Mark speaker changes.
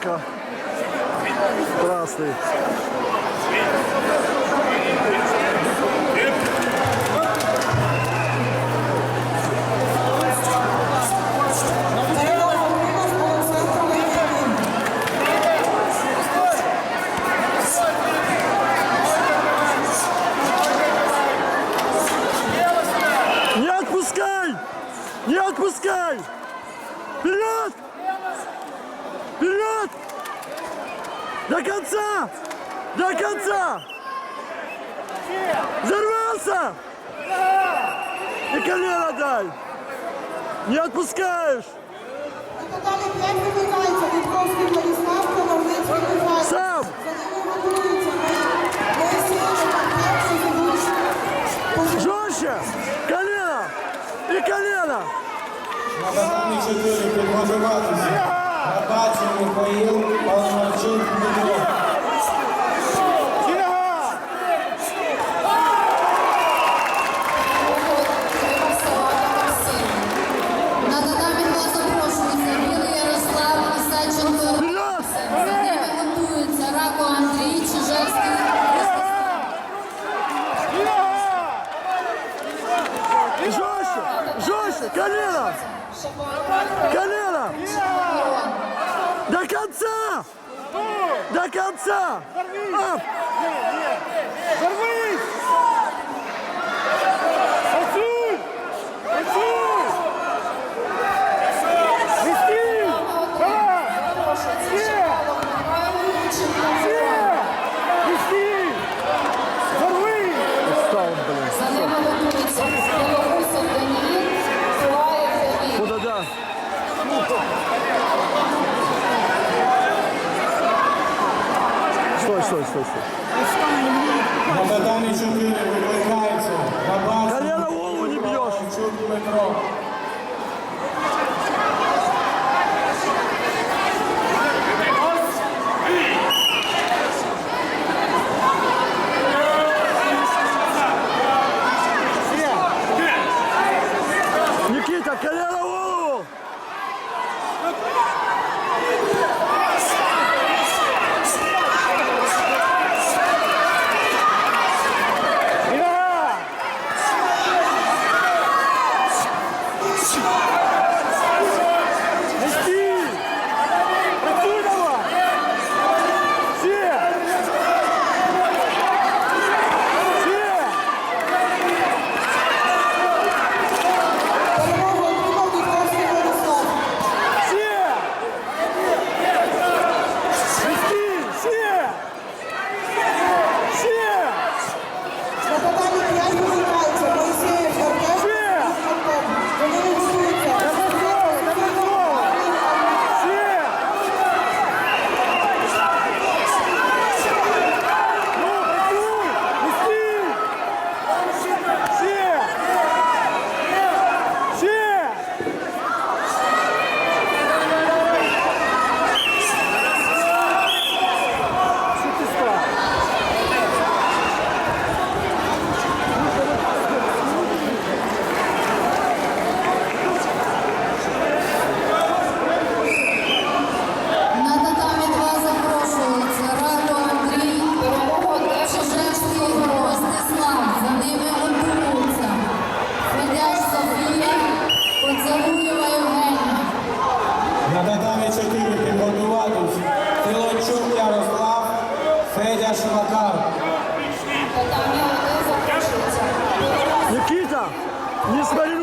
Speaker 1: Луценко. Красный. Не отпускай! Не отпускай! Вперед! Вперед! До конца! До конца! Взорвался! И колено дай! Не
Speaker 2: отпускаешь!
Speaker 1: Сам! Жестче! Колено! И колено!
Speaker 3: Надо Рабацій Михаїл Павловчин Дмитро.
Speaker 1: Жестче! Жестче! Колено! Колено! конца! До конца! Оп! стой, стой, стой, стой.
Speaker 4: Попадание еще Peace.
Speaker 2: На татамі
Speaker 3: 4 підготуватись. Філончук Ярослав, Федя Шмакар.
Speaker 1: Никита, не смотри